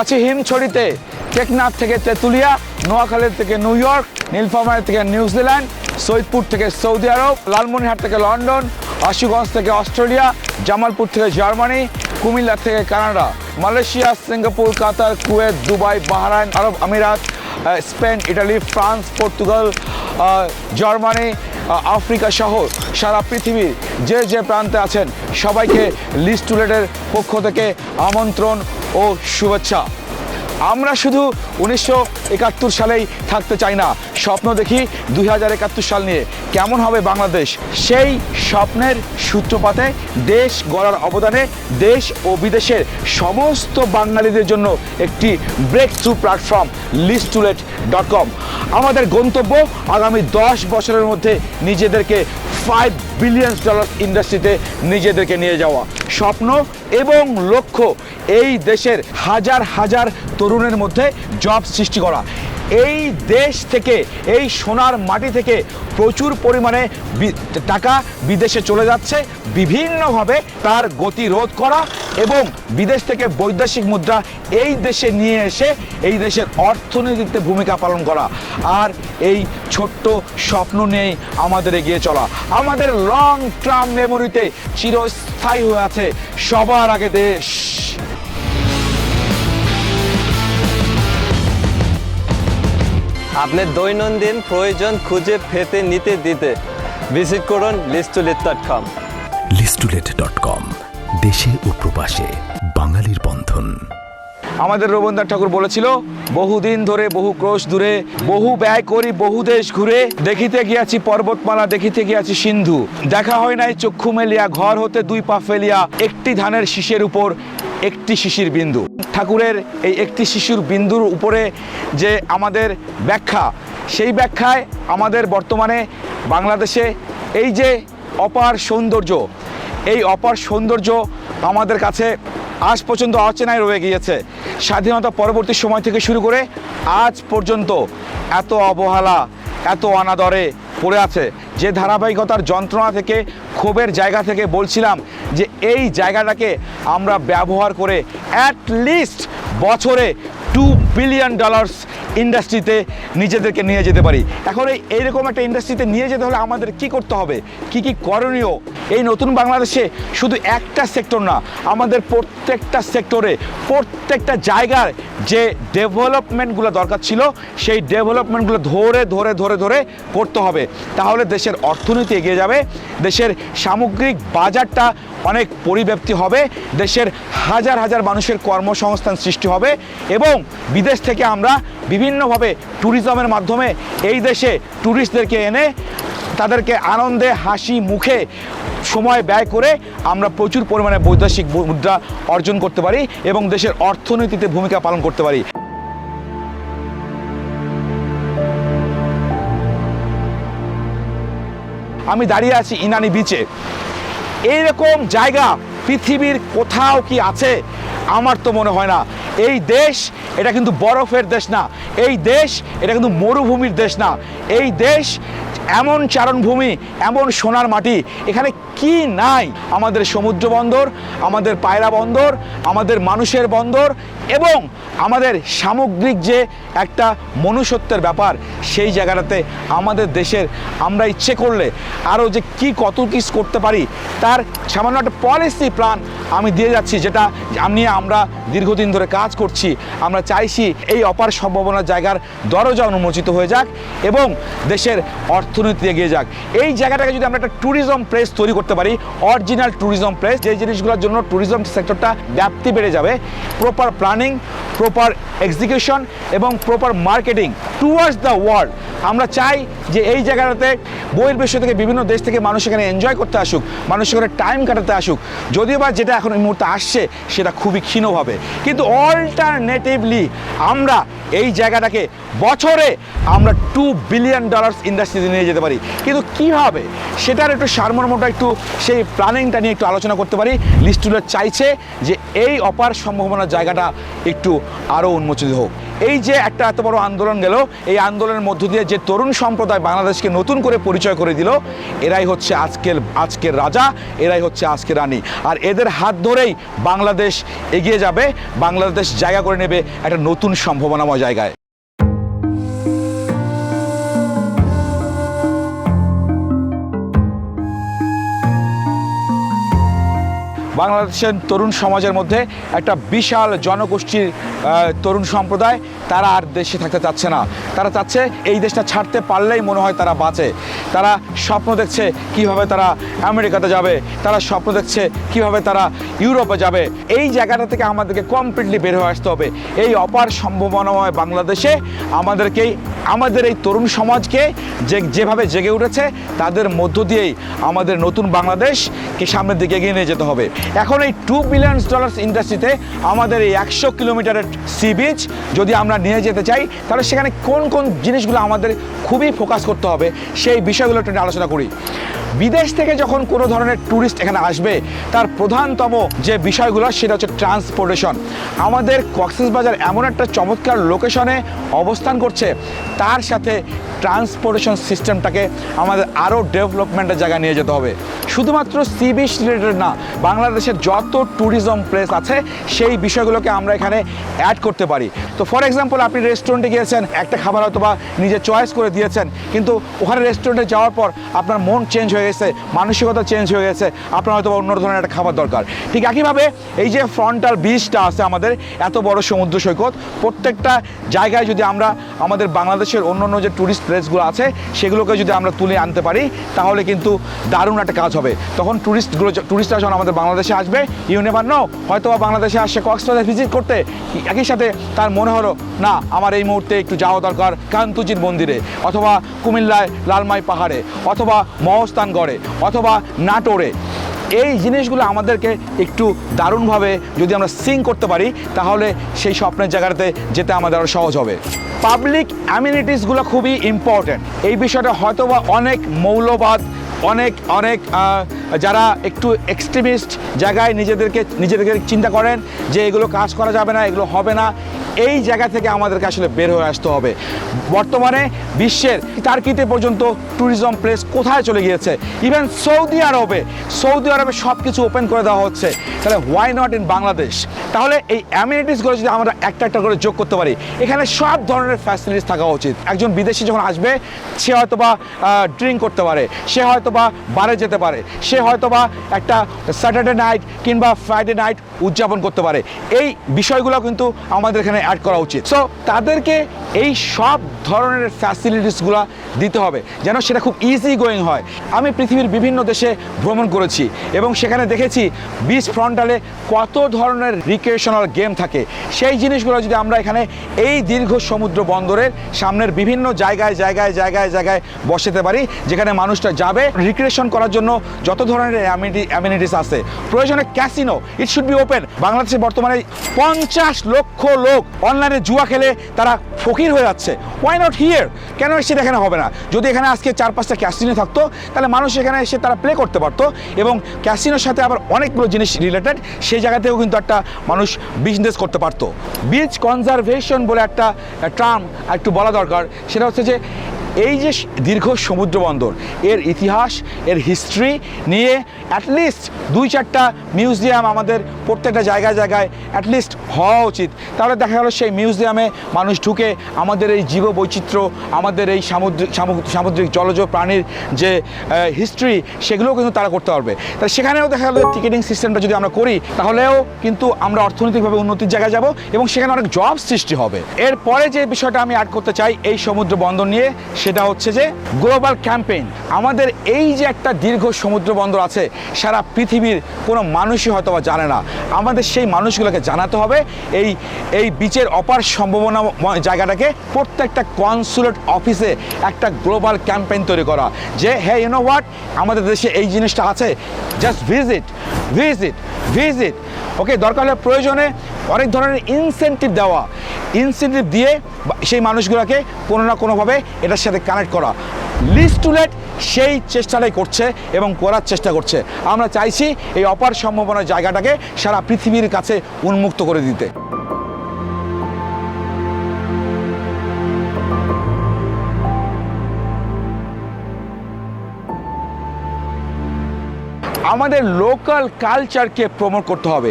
আছি হিমছড়িতে টেকনাথ থেকে তেঁতুলিয়া, নোয়াখালী থেকে নিউ ইয়র্ক, নীলফামারী থেকে নিউজিল্যান্ড, সৈয়দপুর থেকে সৌদি আরব, লালমনিরহাট থেকে লন্ডন, আশুগঞ্জ থেকে অস্ট্রেলিয়া, জামালপুর থেকে জার্মানি, কুমিল্লা থেকে Canada, Malaysia, Singapore, Qatar, Kuwait, Dubai, Bahrain, আরব আমিরাত Spain, Italy, France, Portugal Germany Africa সহ সারা পৃথিবীর যে যে প্রান্তে আছেন, সবাইকে লিস্ট টুলেটের পক্ষ থেকে আমন্ত্রণ ও শুভেচ্ছা। আমরা শুধু উনিশশো একাত্তর সালেই থাকতে চাই না। স্বপ্ন দেখি দুই হাজার একাত্তর সাল নিয়ে কেমন হবে বাংলাদেশ। সেই স্বপ্নের সূত্রপাতে দেশ গড়ার অবদানে দেশ ও বিদেশের সমস্ত বাঙালিদের জন্য একটি ব্রেক থ্রু প্ল্যাটফর্ম লিস্টুলেট ডট কম আমাদের গন্তব্য আগামী দশ বছরের মধ্যে নিজেদেরকে ফাইভ বিলিয়ন ডলার ইন্ডাস্ট্রিতে নিজেদেরকে নিয়ে যাওয়া স্বপ্ন এবং লক্ষ্য এই দেশের হাজার হাজার তরুণের মধ্যে জব সৃষ্টি করা। এই দেশ থেকে, এই সোনার মাটি থেকে প্রচুর পরিমাণে টাকা বিদেশে চলে যাচ্ছে। বিভিন্নভাবে তার গতি রোধ করা এবং বিদেশ থেকে বৈদেশিক মুদ্রা এই দেশে নিয়ে এসে এই দেশের অর্থনীতিতে ভূমিকা পালন করা। আর এই ছোট্ট স্বপ্ন নিয়েই আমাদের এগিয়ে চলা। আমাদের লং টার্ম মেমোরিতে চিরস্থায়ী হয়ে আছে সবার আগে দেশ। আপনার দৈনন্দিন প্রয়োজন খুঁজে পেতে নিতে দিতে ভিজিট করুন লিস্টুলিট ডট কম লিস্টুলেট ডট কম দেশে ও প্রবাসে বাঙালির বন্ধন। আমাদের রবীন্দ্রনাথ ঠাকুর বলেছিল, বহুদিন ধরে বহু ক্রোশ দূরে, বহু ব্যয় করি বহু দেশ ঘুরে, দেখিতে গিয়াছি পর্বতমালা, দেখিতে গিয়াছি সিন্ধু। দেখা হয় নাই চক্ষু মেলিয়া, ঘর হতে দুই পা ফেলিয়া, একটি ধানের শীষের উপর একটি শিশির বিন্দু। ঠাকুরের এই একটি শিশুর বিন্দুর উপরে যে আমাদের ব্যাখ্যা, সেই ব্যাখ্যায় আমাদের বর্তমানে বাংলাদেশে এই যে অপার সৌন্দর্য এই অপার সৌন্দর্য আমাদের কাছে আজ পর্যন্ত অচেনায় রয়ে গিয়েছে। স্বাধীনতা পরবর্তী সময় থেকে শুরু করে আজ পর্যন্ত এত অবহেলা, এত অনাদরে পড়ে আছে। যে ধারাবাহিকতার যন্ত্রণা থেকে, ক্ষোভের জায়গা থেকে বলছিলাম যে এই জায়গাটাকে আমরা ব্যবহার করে অ্যাট লিস্ট বছরে বিলিয়ন ডলার্স ইন্ডাস্ট্রিতে নিজেদেরকে নিয়ে যেতে পারি। এখন এই এইরকম একটা ইন্ডাস্ট্রিতে নিয়ে যেতে হলে আমাদের কি করতে হবে? কি কি করণীয়? এই নতুন বাংলাদেশে শুধু একটা সেক্টর না, আমাদের প্রত্যেকটা সেক্টরে প্রত্যেকটা জায়গার যে ডেভেলপমেন্টগুলো দরকার ছিল, সেই ডেভেলপমেন্টগুলো ধরে ধরে ধরে ধরে করতে হবে। তাহলে দেশের অর্থনীতি এগিয়ে যাবে, দেশের সামগ্রিক বাজারটা অনেক পরিব্যাপ্তি হবে, দেশের হাজার হাজার মানুষের কর্মসংস্থান সৃষ্টি হবে এবং বিদেশ থেকে আমরা বিভিন্নভাবে ট্যুরিজমের মাধ্যমে এই দেশে ট্যুরিস্টদেরকে এনে তাদেরকে আনন্দে, হাসি, মুখে সময় ব্যয় করে আমরা প্রচুর পরিমাণে বৈদেশিক মুদ্রা অর্জন করতে পারি এবং দেশের অর্থনীতিতে ভূমিকা পালন করতে পারি। আমি দাঁড়িয়ে আছি ইনানি বিচে এইরকম জায়গা পৃথিবীর কোথাও কি আছে? আমার তো মনে হয় না। এই দেশ, এটা কিন্তু বরফের দেশ না। এই দেশ, এটা কিন্তু মরুভূমির দেশ না। এই দেশ, এমন চারণভূমি, এমন সোনার মাটি, এখানে কি নাই? আমাদের সমুদ্র বন্দর, আমাদের পায়রা বন্দর, আমাদের মানুষের বন্দর এবং আমাদের সামগ্রিক যে একটা মনুষ্যত্বের ব্যাপার, সেই জায়গাটাতে আমাদের দেশের আমরা ইচ্ছে করলে আরও যে কি কত কিছু করতে পারি, তার সামান্য একটা পলিসি প্ল্যান আমি দিয়ে যাচ্ছি, যেটা নিয়ে আমরা দীর্ঘদিন ধরে কাজ করছি। আমরা চাইছি এই অপার সম্ভাবনার জায়গার দরজা উন্মোচিত হয়ে যাক এবং দেশের অর্থনীতি এগিয়ে যাক। এই জায়গাটাকে যদি আমরা একটা ট্যুরিজম প্লেস তৈরি করতে পারি অরিজিনাল ট্যুরিজম প্লেস যে জিনিসগুলোর জন্য ট্যুরিজম সেক্টরটা ব্যাপ্তি বেড়ে যাবে প্রপার প্ল্যানিং প্রপার এক্সিকিউশন এবং proper marketing towards the world আমরা চাই যে এই জায়গাটাতে বইয়ের বিশ্ব থেকে বিভিন্ন দেশ থেকে মানুষ এখানে এনজয় করতে আসুক, মানুষ এখানে টাইম কাটাতে আসুক। যদিও বা যেটা এখন এই মুহূর্তে আসছে, সেটা খুবই ক্ষীণভাবে। কিন্তু অল্টারনেটিভলি আমরা এই জায়গাটাকে বছরে আমরা টু বিলিয়ন ডলার্স ইন্ডাস্ট্রিতে নিয়ে যেতে পারি। কিন্তু কীভাবে? সেটার একটু সারমর্মটা একটু, সেই প্ল্যানিংটা নিয়ে একটু আলোচনা করতে পারি। লিস্টুলার চাইছে যে এই অপার সম্ভাবনার জায়গাটা একটু আরও উন্মোচিত হোক। এই যে একটা এত বড় আন্দোলন গেল, এই আন্দোলনের মধ্য দিয়ে যে তরুণ সম্প্রদায় বাংলাদেশকে নতুন করে পরিচয় করে দিল, এরাই হচ্ছে আজকের আজকের রাজা, এরাই হচ্ছে আজকের রানী। আর এদের হাত ধরেই বাংলাদেশ এগিয়ে যাবে, বাংলাদেশ জায়গা করে নেবে একটা নতুন সম্ভাবনাময় জায়গায়। বাংলাদেশের তরুণ সমাজের মধ্যে একটা বিশাল জনগোষ্ঠীর তরুণ সম্প্রদায় তারা আর দেশে থাকতে চাচ্ছে না। তারা চাচ্ছে এই দেশটা ছাড়তে পারলেই মনে হয় তারা বাঁচে। তারা স্বপ্ন দেখছে কীভাবে তারা আমেরিকাতে যাবে। তারা স্বপ্ন দেখছে কীভাবে তারা ইউরোপে যাবে। এই জায়গাটা থেকে আমাদেরকে কমপ্লিটলি বের হয়ে আসতে হবে। এই অপার সম্ভাবনাময় বাংলাদেশে আমাদেরকেই আমাদের এই তরুণ সমাজকে যে যেভাবে জেগে উঠেছে, তাদের মধ্য দিয়েই আমাদের নতুন বাংলাদেশকে সামনের দিকে এগিয়ে নিয়ে যেতে হবে। এখন এই টু বিলিয়ন ডলার্স ইন্ডাস্ট্রিতে আমাদের এই একশো কিলোমিটারের সি বিচ যদি আমরা নিয়ে যেতে চাই, তাহলে সেখানে কোন কোন জিনিসগুলো আমাদের খুবই ফোকাস করতে হবে, সেই বিষয়গুলো একটু আলোচনা করি। বিদেশ থেকে যখন কোনো ধরনের ট্যুরিস্ট এখানে আসবে, তার প্রধানতম যে বিষয়গুলো, সেটা হচ্ছে ট্রান্সপোর্টেশন আমাদের কক্সবাজার এমন একটা চমৎকার লোকেশনে অবস্থান করছে। তার সাথে ট্রান্সপোর্টেশন সিস্টেমটাকে আমাদের আরও ডেভেলপমেন্টের জায়গায় নিয়ে যেতে হবে। শুধুমাত্র সি বিচ রিলেটেড না, বাংলাদেশের যত ট্যুরিজম প্লেস আছে, সেই বিষয়গুলোকে আমরা এখানে অ্যাড করতে পারি। তো ফর এক্সাম্পল আপনি রেস্টুরেন্টে গিয়েছেন, একটা খাবার হয়তো বা নিজে চয়েস করে দিয়েছেন, কিন্তু ওখানে রেস্টুরেন্টে যাওয়ার পর আপনার মন চেঞ্জ হয়ে গেছে, মানসিকতা চেঞ্জ হয়ে গেছে, আপনার হয়তো অন্য ধরনের একটা খাবার দরকার। ঠিক একইভাবে এই যে ফ্রন্টাল বিচটা আছে আমাদের, এত বড় সমুদ্র সৈকত, প্রত্যেকটা জায়গায় যদি আমরা আমাদের বাংলাদেশের অন্য অন্য যে ট্যুরিস্ট প্লেসগুলো আছে, সেগুলোকে যদি আমরা তুলে আনতে পারি, তাহলে কিন্তু দারুণ একটা কাজ হবে। তখন ট্যুরিস্টগুলো ট্যুরিস্টরা যখন আমাদের বাংলাদেশে আসবে। ইউ নেভার নো হয়তো বাংলাদেশে আসছে কক্সবাজার ভিজিট করতে। একই সাথে তার মনে হলো, না, আমার এই মুহূর্তে একটু যাওয়া দরকার কান্তুজির মন্দিরে, অথবা কুমিল্লায় লালমাই পাহাড়ে, অথবা মহস্তানগড়ে, অথবা নাটোরে। এই জিনিসগুলো আমাদেরকে একটু দারুণভাবে যদি আমরা সিং করতে পারি, তাহলে সেই স্বপ্নের জায়গাতে যেতে আমাদের আরও সহজ হবে। পাবলিক অ্যামিনিটিসগুলো খুবই ইম্পর্ট্যান্ট এই বিষয়টা হয়তো বা অনেক মৌলবাদ, অনেক অনেক যারা একটু এক্সট্রিমিস্ট জায়গায় নিজেদেরকে নিজেদেরকে চিন্তা করেন যে এগুলো কাজ করা যাবে না, এগুলো হবে না। এই জায়গা থেকে আমাদেরকে আসলে বের হয়ে আসতে হবে। বর্তমানে বিশ্বের টার্কিতে পর্যন্ত ট্যুরিজম প্লেস কোথায় চলে গিয়েছে? ইভেন সৌদি আরবে সৌদি আরবে সব কিছু ওপেন করে দেওয়া হচ্ছে। তাহলে হোয়াই নট ইন বাংলাদেশ? তাহলে এই অ্যামিনিটিসগুলো যদি আমরা একটা একটা করে যোগ করতে পারি, এখানে সব ধরনের ফ্যাসিলিটিস থাকা উচিত। একজন বিদেশি যখন আসবে, সে হয়তো বা ড্রিঙ্ক করতে পারে, সে হয়তো বা বারে যেতে পারে, সে হয়তো বা একটা স্যাটারডে নাইট কিংবা ফ্রাইডে নাইট উদযাপন করতে পারে। এই বিষয়গুলো কিন্তু আমাদের এখানে অ্যাড করা উচিত। সো তাদেরকে এই সব ধরনের ফ্যাসিলিটিসগুলো দিতে হবে, যেন সেটা খুব ইজি গোয়িং হয়। আমি পৃথিবীর বিভিন্ন দেশে ভ্রমণ করেছি এবং সেখানে দেখেছি বিচ ফ্রন্টালে কত ধরনের রিক্রিয়েশনাল গেম থাকে। সেই জিনিসগুলো যদি আমরা এখানে এই দীর্ঘ সমুদ্র বন্দরের সামনের বিভিন্ন জায়গায় জায়গায় জায়গায় জায়গায় বসাতে পারি, যেখানে মানুষটা যাবে রিক্রিয়েশন করার জন্য যত ধরনের অ্যামিনিটিস আছে। প্রয়োজনে casino it should be open বাংলাদেশে বর্তমানে পঞ্চাশ লক্ষ লোক অনলাইনে জুয়া খেলে তারা ফকির হয়ে যাচ্ছে। ওয়াই নট হিয়ার কেন সেটা এখানে হবে না? যদি এখানে আজকে চার পাঁচটা ক্যাসিনো থাকতো, তাহলে মানুষ এখানে এসে তারা প্লে করতে পারতো এবং ক্যাসিনোর সাথে আবার অনেকগুলো জিনিস রিলেটেড সেই জায়গা থেকেও কিন্তু একটা মানুষ বিজনেস করতে পারতো। বিচ কনজারভেশন বলে একটা টার্ম একটু বলা দরকার, সেটা হচ্ছে যে এই যে দীর্ঘ সমুদ্র বন্দর, এর ইতিহাস, এর হিস্ট্রি নিয়ে অ্যাটলিস্ট দুই চারটা মিউজিয়াম আমাদের প্রত্যেকটা জায়গায় জায়গায় অ্যাটলিস্ট হওয়া উচিত। তাহলে দেখা গেল সেই মিউজিয়ামে মানুষ ঢুকে আমাদের এই জীব বৈচিত্র্য আমাদের এই সামুদ্রিক সামুদ্রিক জলজ প্রাণীর যে হিস্ট্রি সেগুলোও কিন্তু তারা করতে পারবে। তাই সেখানেও দেখা গেল টিকিটিং সিস্টেমটা যদি আমরা করি, তাহলেও কিন্তু আমরা অর্থনৈতিকভাবে উন্নতির জায়গায় যাব এবং সেখানে অনেক জব সৃষ্টি হবে। এরপরে যে বিষয়টা আমি অ্যাড করতে চাই এই সমুদ্র বন্দর নিয়ে, সেটা হচ্ছে যে গ্লোবাল ক্যাম্পেইন আমাদের এই যে একটা দীর্ঘ সমুদ্র বন্দর আছে সারা পৃথিবীর কোনো মানুষই হয়তো বা জানে না। আমাদের সেই মানুষগুলোকে জানাতে হবে, এই এই বিচের অপার সম্ভাবনা জায়গাটাকে প্রত্যেকটা কনসুলেট অফিসে একটা গ্লোবাল ক্যাম্পেইন তৈরি করা যে হ্যাঁ ইউনো হোয়াট আমাদের দেশে এই জিনিসটা আছে just visit visit visit okay দরকার হলে প্রয়োজনে অনেক ধরনের ইনসেন্টিভ দেওয়া। ইনসেন্টিভ দিয়ে সেই মানুষগুলোকে কোনো না কোনোভাবে এটার সাথে কানেক্ট করা। লিস্টুলেট সেই চেষ্টাটাই করছে এবং করার চেষ্টা করছে। আমরা চাইছি এই অপার সম্ভাবনার জায়গাটাকে সারা পৃথিবীর কাছে উন্মুক্ত করে দিতে। আমাদের লোকাল কালচারকে প্রমোট করতে হবে।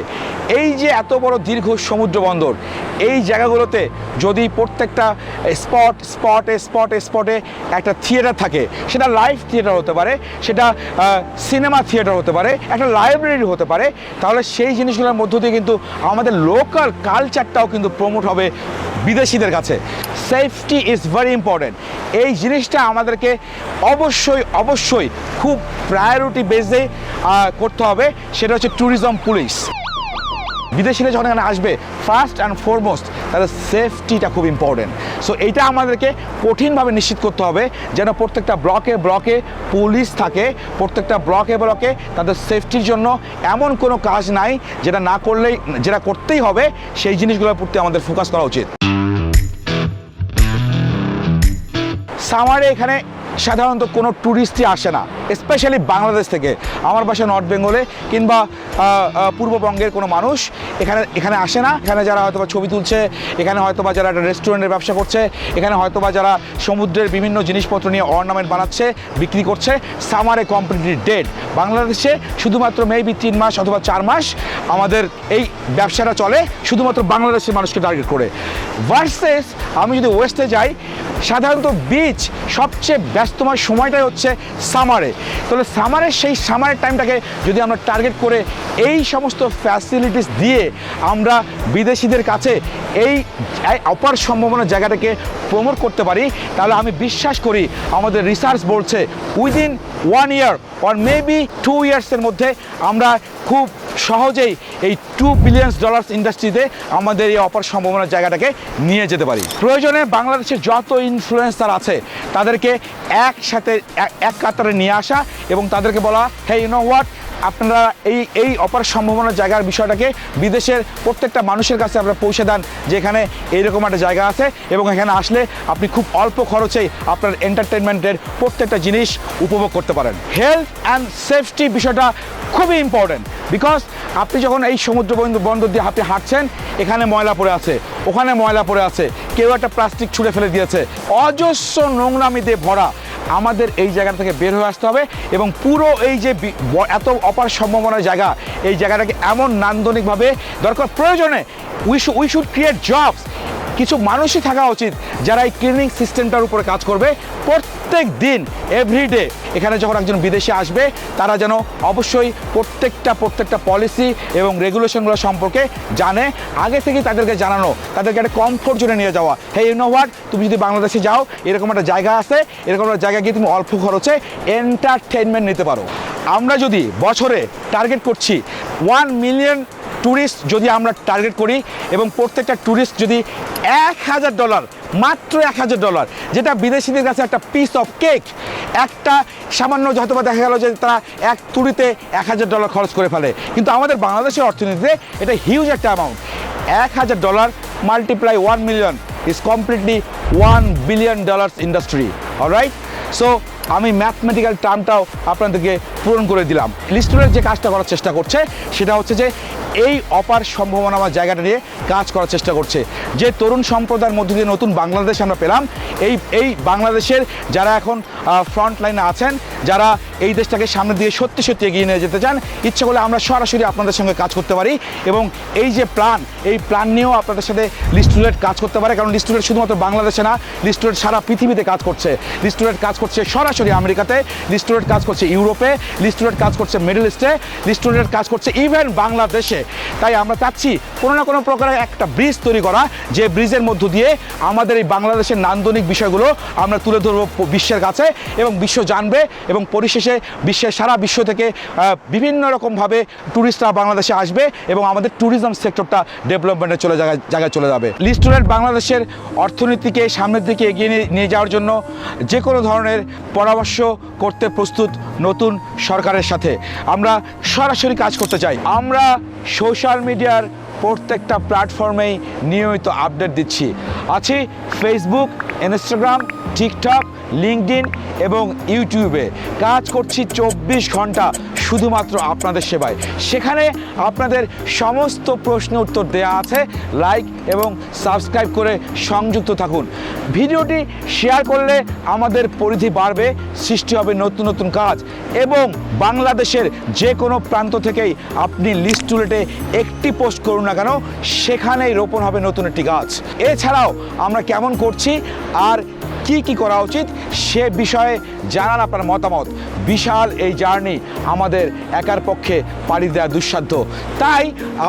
এই যে এত বড় দীর্ঘ সমুদ্র বন্দর এই জায়গাগুলোতে যদি প্রত্যেকটা স্পট স্পটে স্পটে স্পটে একটা থিয়েটার থাকে, সেটা লাইভ থিয়েটার হতে পারে, সেটা সিনেমা থিয়েটার হতে পারে, একটা লাইব্রেরি হতে পারে, তাহলে সেই জিনিসগুলোর মধ্য দিয়ে কিন্তু আমাদের লোকাল কালচারটাও কিন্তু প্রমোট হবে বিদেশিদের কাছে। সেফটি ইজ ভেরি ইম্পর্টেন্ট এই জিনিসটা আমাদেরকে অবশ্যই অবশ্যই খুব প্রায়োরিটি বেসে করতে হবে, সেটা হচ্ছে ট্যুরিজম পুলিশ বিদেশিরা যখন এখানে আসবে ফার্স্ট অ্যান্ড ফরমোস্ট তাদের সেফটিটা খুব ইম্পর্টেন্ট সো এইটা আমাদেরকে কঠিনভাবে নিশ্চিত করতে হবে যেন প্রত্যেকটা ব্লকে ব্লকে পুলিশ থাকে, প্রত্যেকটা ব্লকে ব্লকে তাদের সেফটির জন্য এমন কোনো কাজ নাই যেটা না করলেই, যেটা করতেই হবে, সেই জিনিসগুলোর প্রতি আমাদের ফোকাস করা উচিত। সামারে এখানে সাধারণত কোনো ট্যুরিস্টই আসে না স্পেশালি বাংলাদেশ থেকে। আমার বাসা নর্থ বেঙ্গলে কিংবা পূর্ববঙ্গের কোনো মানুষ এখানে এখানে আসে না। এখানে যারা হয়তো ছবি তুলছে, এখানে হয়তো বা যারা একটা রেস্টুরেন্টের ব্যবসা করছে, এখানে হয়তো বা যারা সমুদ্রের বিভিন্ন জিনিসপত্র নিয়ে অর্নামেন্ট বানাচ্ছে, বিক্রি করছে সামারে কমপ্লিটলি ডেড বাংলাদেশে শুধুমাত্র মেবি তিন মাস অথবা চার মাস আমাদের এই ব্যবসাটা চলে, শুধুমাত্র বাংলাদেশের মানুষকে টার্গেট করে। ভার্সেস আমি যদি ওয়েস্টে যাই, সাধারণত বিচ সবচেয়ে ব্যস্তময় সময়টাই হচ্ছে সামারে। তাহলে সামারের সেই সামারের টাইমটাকে যদি আমরা টার্গেট করে এই সমস্ত ফ্যাসিলিটিস দিয়ে আমরা বিদেশিদের কাছে এই অপার সম্ভাবনার জায়গাটাকে প্রমোট করতে পারি, তাহলে আমি বিশ্বাস করি আমাদের রিসার্চ বলছে within one year or maybe two ইয়ার্সের মধ্যে আমরা খুব সহজেই এই টু বিলিয়ন ডলার্স ইন্ডাস্ট্রিতে আমাদের এই অপার সম্ভাবনার জায়গাটাকে নিয়ে যেতে পারি। প্রয়োজনে বাংলাদেশের যত ইনফ্লুয়েন্সার আছে, তাদেরকে একসাথে এক- কাতারে নিয়ে আসা এবং তাদেরকে বলা হে ইউ নো হোয়াট আপনারা এই এই অপার সম্ভাবনার জায়গার বিষয়টাকে বিদেশের প্রত্যেকটা মানুষের কাছে আপনারা পৌঁছে দেন যে এখানে এইরকম একটা জায়গা আছে এবং এখানে আসলে আপনি খুব অল্প খরচেই আপনার এন্টারটেনমেন্টের প্রত্যেকটা জিনিস উপভোগ করতে পারেন। হেলথ অ্যান্ড সেফটি বিষয়টা খুবই ইম্পর্টেন্ট বিকজ আপনি যখন এই সমুদ্র বন্দর বন্দর দিয়ে আপনি হাঁটছেন, এখানে ময়লা পড়ে আছে, ওখানে ময়লা পড়ে আছে, কেউ একটা প্লাস্টিক ছুঁড়ে ফেলে দিয়েছে, অজস্র নোংরামি দিয়ে ভরা আমাদের এই জায়গা থেকে বের হয়ে আসতে হবে এবং পুরো এই যে এত অপার সম্ভাবনার জায়গা, এই জায়গাটাকে এমন নান্দনিকভাবে দরকার প্রয়োজনে we shu we should create jobs কিছু মানুষই থাকা উচিত যারা এই ক্লিনিং সিস্টেমটার উপরে কাজ করবে প্রত্যেক দিন এভরিডে এখানে যখন একজন বিদেশে আসবে, তারা যেন অবশ্যই প্রত্যেকটা প্রত্যেকটা পলিসি এবং রেগুলেশনগুলো সম্পর্কে জানে। আগে থেকে তাদেরকে জানানো, তাদেরকে একটা কমফোর্ট জোনে নিয়ে যাওয়া। হে ইউ নো হোয়াট তুমি যদি বাংলাদেশে যাও, এরকম একটা জায়গা আছে, এরকম একটা জায়গায় গিয়ে তুমি অল্প খরচে এন্টারটেনমেন্ট নিতে পারো। আমরা যদি বছরে টার্গেট করছি ওয়ান মিলিয়ন ট্যুরিস্ট যদি আমরা টার্গেট করি এবং প্রত্যেকটা ট্যুরিস্ট যদি এক হাজার ডলার মাত্র এক হাজার ডলার যেটা বিদেশিদের কাছে একটা পিস অফ কেক একটা সামান্য হয়তো দেখা গেল যে তারা এক তুড়িতে এক হাজার ডলার খরচ করে ফেলে। কিন্তু আমাদের বাংলাদেশের অর্থনীতিতে এটা হিউজ একটা অ্যামাউন্ট এক হাজার dollar multiply one million is completely one billion dollars industry alright so আমি ম্যাথমেটিক্যাল টার্মটাও আপনাদেরকে পূরণ করে দিলাম। লিস্টুরের যে কাজটা করার চেষ্টা করছে, সেটা হচ্ছে যে এই অপার সম্ভাবনা আমার জায়গাটা নিয়ে কাজ করার চেষ্টা করছে। যে তরুণ সম্প্রদায়ের মধ্যে দিয়ে নতুন বাংলাদেশ আমরা পেলাম, এই এই বাংলাদেশের যারা এখন ফ্রন্ট লাইনে আছেন, যারা এই দেশটাকে সামনে দিয়ে সত্যি সত্যি এগিয়ে নিয়ে যেতে চান, ইচ্ছা করলে আমরা সরাসরি আপনাদের সঙ্গে কাজ করতে পারি। এবং এই যে প্ল্যান এই প্ল্যান নিয়েও আপনাদের সাথে লিস্টুলেট কাজ করতে পারে, কারণ লিস্টুলেট শুধুমাত্র বাংলাদেশে না লিস্টুলেট সারা পৃথিবীতে কাজ করছে। লিস্টুলেট কাজ করছে সরাসরি আমেরিকাতে লিস্টুলেট কাজ করছে ইউরোপে লিস্টুলেট কাজ করছে মিডল ইস্টে লিস্টুলেট কাজ করছে ইভেন বাংলাদেশে। তাই আমরা চাচ্ছি কোনো না কোনো প্রকারে একটা ব্রিজ তৈরি করা, যে ব্রিজের মধ্য দিয়ে আমাদের এই বাংলাদেশের নান্দনিক বিষয়গুলো আমরা তুলে ধরবো বিশ্বের কাছে এবং বিশ্ব জানবে এবং পরিশেষে বিশ্বের সারা বিশ্ব থেকে বিভিন্ন রকমভাবে ট্যুরিস্টরা বাংলাদেশে আসবে এবং আমাদের ট্যুরিজম সেক্টরটা ডেভেলপমেন্টে চলে জায়গায় জায়গায় চলে যাবে। লিস্টুরেন্ট বাংলাদেশের অর্থনীতিকে সামনের দিকে এগিয়ে নিয়ে যাওয়ার জন্য যে কোনো ধরনের পরামর্শ করতে প্রস্তুত নতুন সরকারের সাথে। আমরা সরাসরি কাজ করতে চাই। আমরা সোশ্যাল মিডিয়ার প্রত্যেকটা প্ল্যাটফর্মেই নিয়মিত আপডেট দিচ্ছি। আছি ফেসবুক ইনস্টাগ্রাম টিকটক লিঙ্কডিন এবং ইউটিউবে কাজ করছি চব্বিশ ঘণ্টা। শুধুমাত্র আপনাদের সেবায়। সেখানে আপনাদের সমস্ত প্রশ্ন উত্তর দেওয়া আছে। লাইক এবং সাবস্ক্রাইব করে সংযুক্ত থাকুন। ভিডিওটি শেয়ার করলে আমাদের পরিধি বাড়বে, সৃষ্টি হবে নতুন নতুন কাজ এবং বাংলাদেশের যে কোনো প্রান্ত থেকেই আপনি লিস্ট টুলেটে একটি পোস্ট করুন না কেন, সেখানেই রোপণ হবে নতুন একটি গাছ। এছাড়াও আমরা কেমন করছি, আর কি কি করা উচিত সে বিষয়ে জানান আপনার মতামত। বিশাল এই জার্নি আমাদের একার পক্ষে পাড়ি দেওয়া দুঃসাধ্য। তাই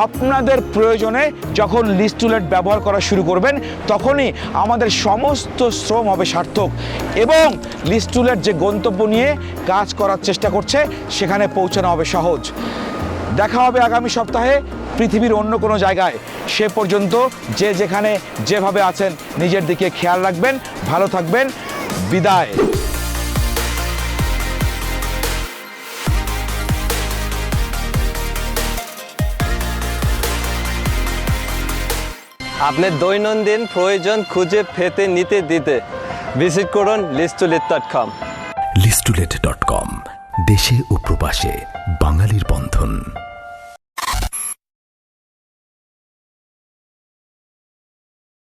আপনাদের প্রয়োজনে যখন লিস্টুলেট ব্যবহার করা শুরু করবেন, তখনই আমাদের সমস্ত শ্রম হবে সার্থক এবং লিস্টুলেট যে গন্তব্য নিয়ে কাজ করার চেষ্টা করছে, সেখানে পৌঁছানো হবে সহজ। দেখা হবে আগামী সপ্তাহে পৃথিবীর অন্য কোনো জায়গায়। সে পর্যন্ত যে যেখানে যেভাবে আছেন নিজের দিকে খেয়াল রাখবেন ভালো থাকবেন। বিদায়। আপনার দৈনন্দিন প্রয়োজন খুঁজে পেতে নিতে দিতে। ভিজিট করুন লিস্টুলিত ডট কম। লিস্টুলেট ডট কম দেশে ও প্রবাসে বাঙালির বন্ধন।